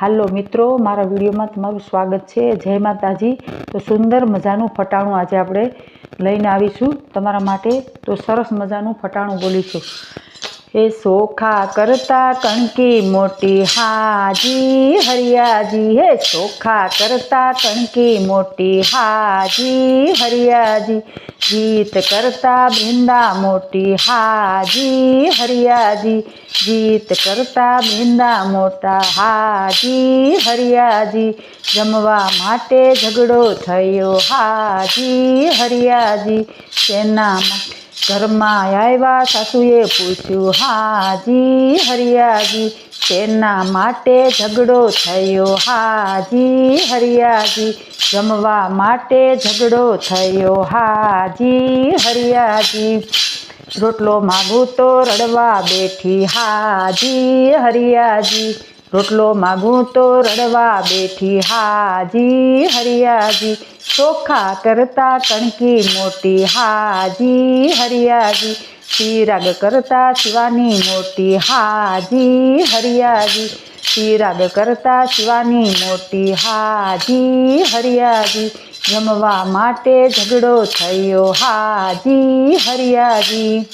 હાલો મિત્રો મારા વિડીયોમાં તમારું સ્વાગત છે જય માતાજી તો સુંદર મજાનું ફટાણું આજે આપણે લઈને આવીશું તમારા માટે તો સરસ મજાનું ફટાણું બોલીશું ए सोखा करता कण की मोटी हाजी हरिया जी हे सोखा करता कण की मोटी हाजी हरिया जी गीत करता बिंदा मोटी हाजी हरिया जी गीत करता बिंदा मोटा हाजी हरिया जी जमवा माटे झगड़ो थयो हाजी हरिया जी सेना मा ઘરમાં આવ્યા સાસુએ પૂછ્યું હાજી હરિયાજી તેના માટે ઝઘડો થયો હાજી હરિયાજી જમવા માટે ઝઘડો થયો હાજી હરિયાજી રોટલો માગું તો રડવા બેઠી હાજી હરિયાજી રોટલો માગું તો રડવા બેઠી હાજી હરિયાજી ચોખા કરતા કણકી મોટી હાજી હરિયાજી શિરાગ કરતા શિવાની મોટી હાજી હરિયાજી શિરાગ કરતા શિવાની મોટી હાજી હરિયાજી જમવા માટે ઝઘડો થયો હાજી હરિયાજી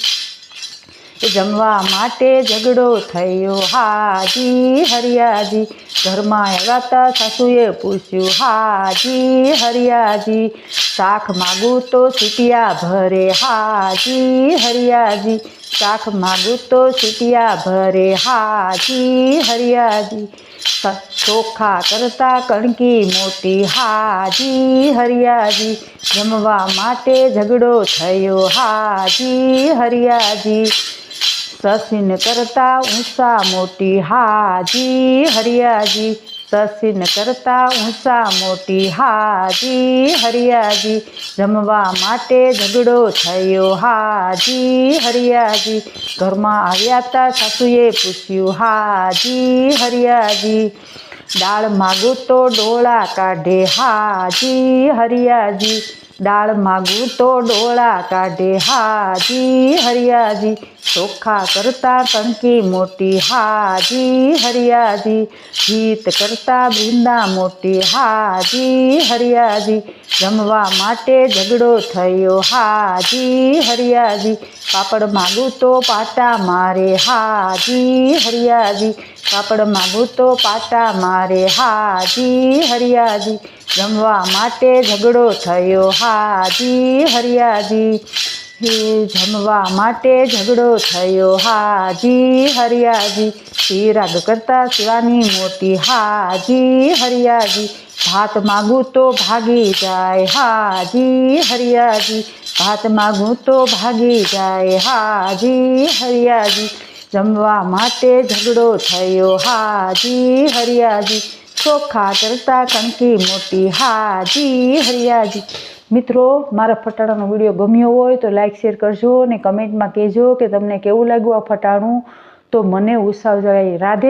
जमवा झगड़ो थो हाजी हरियाजी घर में आता सासुए पूछू हाजी हरियाजी शाख मगू तो सीटिया भरे हाजी हरियाजी शाख मगू तो सीटिया भरे हाजी हरियाजी चोखा करता कणकी मोटी हाजी हरियाजी जमवा झगड़ो थो हाजी हरियाजी ससिन करता ऊँसा मोटी हाजी हरिया जी ससिन करता ऊँसा मोटी हाजी हरिया जी जमवा माटे झगड़ो थो हाजी हरिया जी घर में आया था सासुए पूछू हाजी हरिया जी दाल मागू तो डोला काढ़े हाजी हरिया जी દાળ માગું તો ડોળા કાઢે હાજી હરિયાજી ચોખા કરતા ટંકી મોટી હાજી હરિયાજી ગીત કરતા બૃંદા મોટી હાજી હરિયાજી જમવા માટે ઝઘડો થયો હાજી હરિયાજી પાપડ માગું તો પાટા મારે હાજી હરિયાજી પાપડો માંગુ તો પાતા મારે હાજી હરિયાજી જમવા માટે ઝઘડો થયો હાજી હરિયાજી હે જમવા માટે ઝઘડો થયો હાજી હરિયાજી ઈ રાદ કરતા સીવાની મોતી હાજી હરિયાજી ભાત માંગુ તો ભાગી જાય હાજી હરિયાજી ભાત માંગુ તો ભાગી જાય હાજી હરિયાજી જમવા માટે ઝઘડો થયો હાજી હરિયાજી ચોખા ચડતા કણકી મોટી હાજી હરિયાજી મિત્રો મારા ફટાણાનો વિડીયો ગમ્યો હોય તો લાઇક શેર કરજો અને કમેન્ટમાં કહેજો કે તમને કેવું લાગ્યું આ ફટાણું તો મને ઉત્સાહ જરાય રાધે